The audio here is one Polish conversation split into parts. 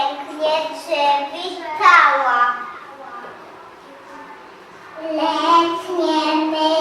pięknie przywitała. Letnie my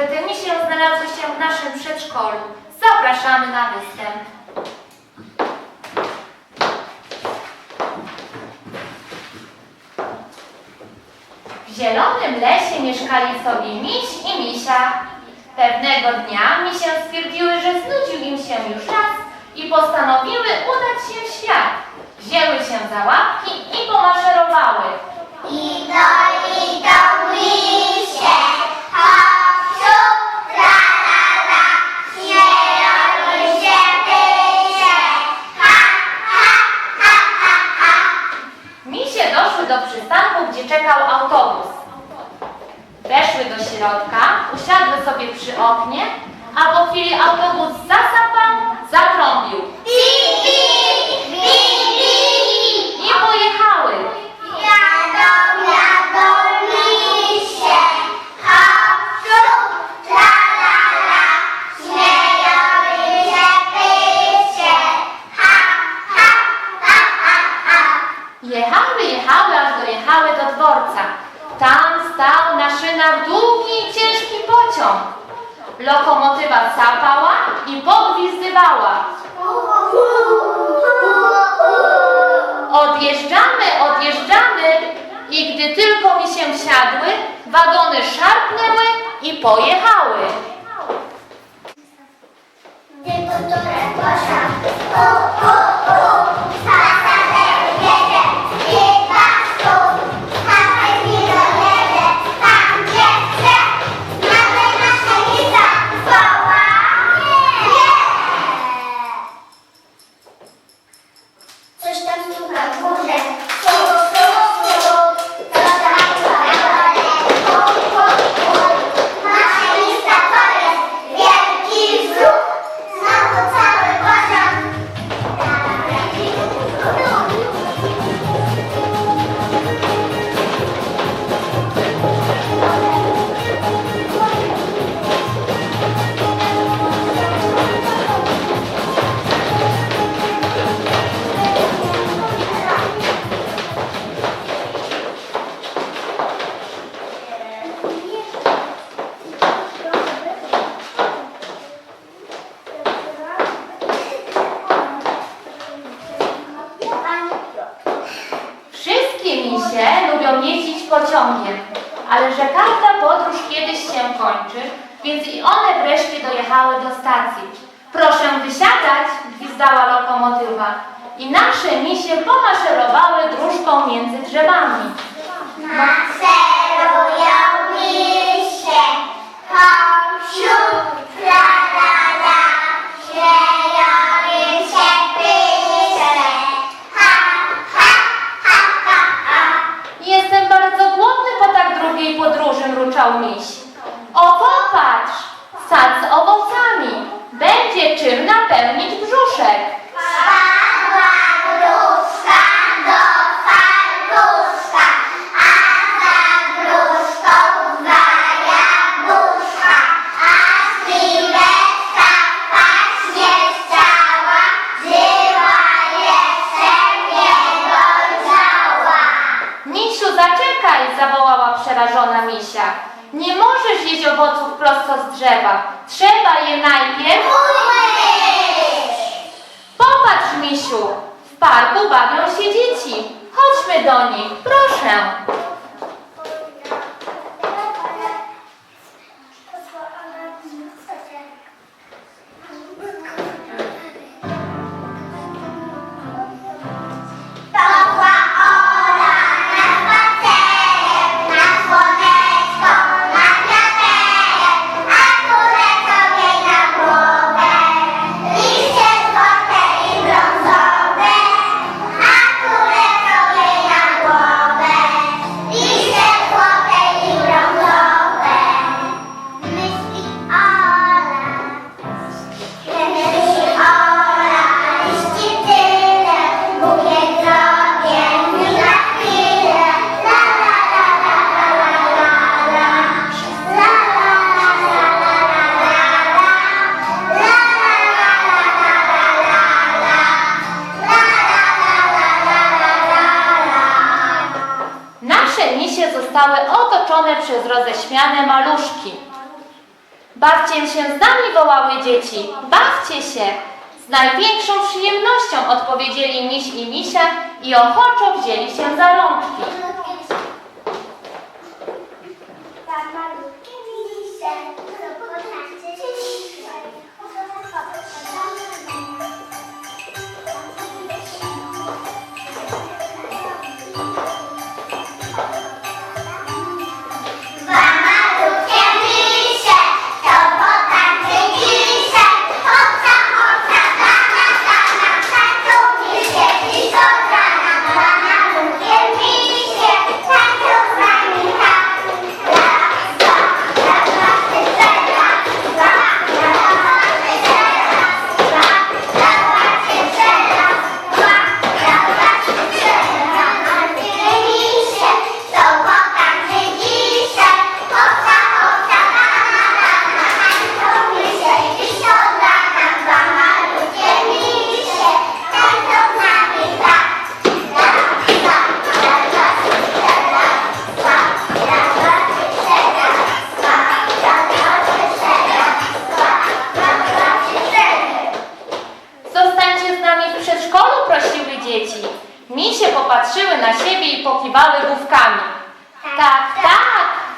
że te misje znalazły się w naszym przedszkolu. Zapraszamy na występ. W zielonym lesie mieszkali sobie miś i misia. Pewnego dnia misie stwierdziły, że znudził im się już raz i postanowiły udać się w świat. Wzięły się za łapki i pomaszerowały. I do, i do, misie, oknie, a po chwili autobus zasapał, zatrąbił. I pojechały. Jechały, jechały, aż dojechały do dworca. Tam stał na szynach długi i ciężki pociąg. Lokomotywa sapała i pogwizdywała. Odjeżdżamy, odjeżdżamy! I gdy tylko mi się wsiadły, wagony szarpnęły i pojechały. Tylko to o, o, o. 麻烦你 zjeść owoców prosto z drzewa. Trzeba je najpierw... Popatrz, misiu, w parku bawią się dzieci. Chodźmy do nich, proszę. roześmiane maluszki. Bawcie się z nami, wołały dzieci. Bawcie się! Z największą przyjemnością odpowiedzieli miś i misia i ochoczo wzięli się za rączki.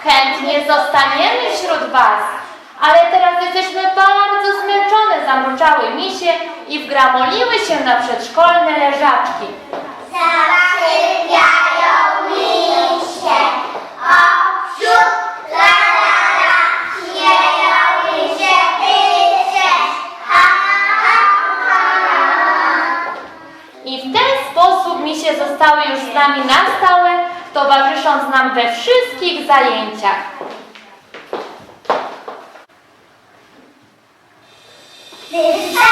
Chętnie zostaniemy wśród was. Ale teraz jesteśmy bardzo zmęczone, zamruczały misie i wgramoliły się na przedszkolne leżaczki. Zasypiają misie, o wśród, la la la, śmieją misie, ha ha ha. I w ten sposób misie zostały już z nami na stałe, towarzysząc nam we wszystkich zajęciach. Wyssane,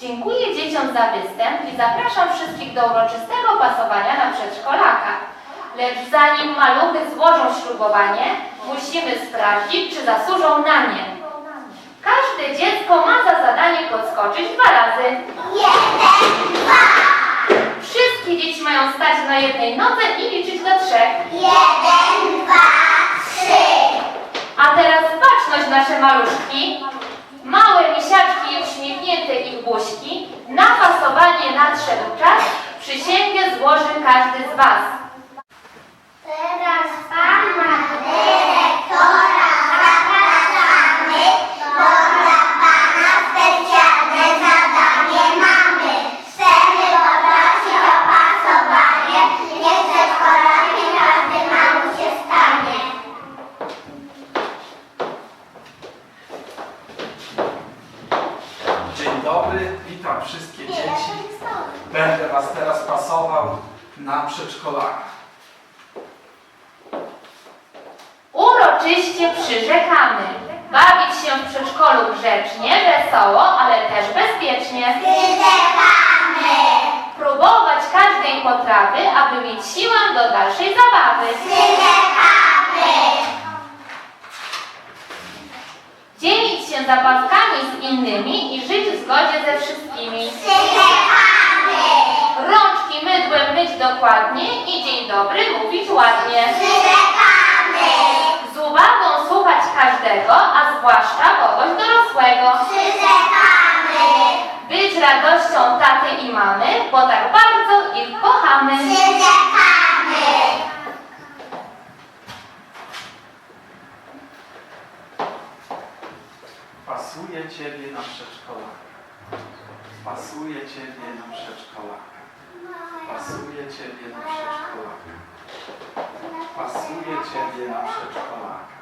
Dziękuję dzieciom za występ i zapraszam wszystkich do uroczystego pasowania na przedszkolaka. Lecz zanim maluchy złożą ślubowanie, musimy sprawdzić, czy zasłużą na nie. Każde dziecko ma za zadanie podskoczyć dwa razy. Jeden, dwa, Wszystkie dzieci mają stać na jednej nodze i liczyć do trzech. jeden, dwa, trzy. A teraz baczność nasze maluszki. Małe misiaczki i uśmiechnięte ich buźki. Na pasowanie nadszedł czas. Przysięgę złoży każdy z Was. Teraz pana dyrektora zapraszamy, bo dla pana specjalne zadanie mamy. Chcemy poprosić o pasowanie, niech przedszkolaki każdy mały się stanie. Dzień dobry, witam wszystkie dzieci. Będę Was teraz pasował na przedszkolaka. Uroczyście przyrzekamy. Bawić się w przedszkolu grzecznie, wesoło, ale też bezpiecznie. Przyrzekamy, Próbować każdej potrawy, aby mieć siłę do dalszej zabawy. przyrzekamy, Dzielić się zabawkami z innymi i żyć w zgodzie ze wszystkimi. przyrzekamy, Rączki mydłem myć dokładnie i dzień dobry mówić ładnie. przyrzekamy. Z uwagą słuchać każdego, a zwłaszcza kogoś dorosłego. Przyrzekamy, Być radością taty i mamy, bo tak bardzo ich kochamy. przyrzekamy, Pasuje Ciebie na przedszkolaka. Pasuje Ciebie na przedszkolaka. Pasuje Ciebie na przedszkolaka. Pasuje Ciebie na przedszkolaka.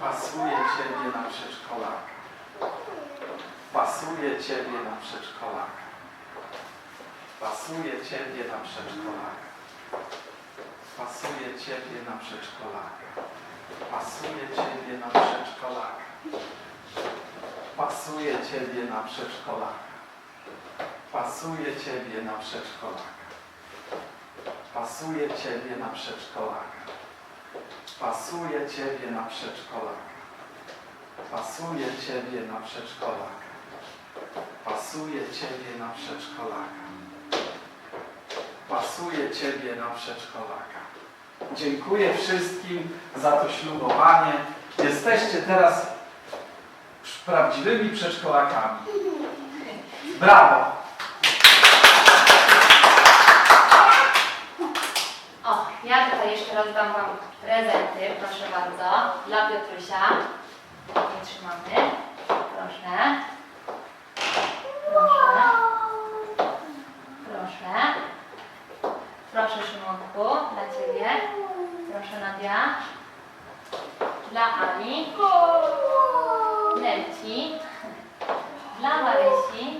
Pasuje Ciebie na przedszkolaka. Pasuje Ciebie na przedszkolaka. Pasuje Ciebie na przedszkolaka. Pasuje Ciebie na przedszkolaka. Pasuje Ciebie na przedszkolaka. Pasuje Ciebie na przedszkolaka. Pasuje Ciebie na przedszkolaka. Pasuje Ciebie na przedszkolaka. Pasuje Ciebie na przedszkolaka. Pasuje Ciebie na przedszkolaka. Pasuje Ciebie na przedszkolaka. Pasuje Ciebie na przedszkolaka. Dziękuję wszystkim za to ślubowanie. Jesteście teraz prawdziwymi przedszkolakami. Brawo! Ja tutaj jeszcze rozdam Wam prezenty, proszę bardzo, dla Piotrusia. Nie trzymamy. Proszę. Proszę. Proszę. Proszę Szymonku, dla Ciebie. Proszę Nadia. Dla Ali. Nelci. Dla Marysi.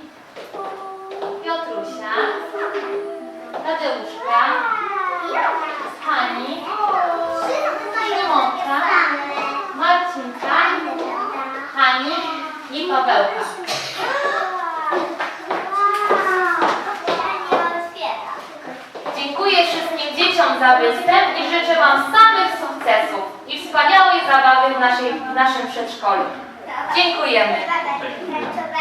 Naszej, w naszym przedszkolu. Dziękujemy. Dziękujemy.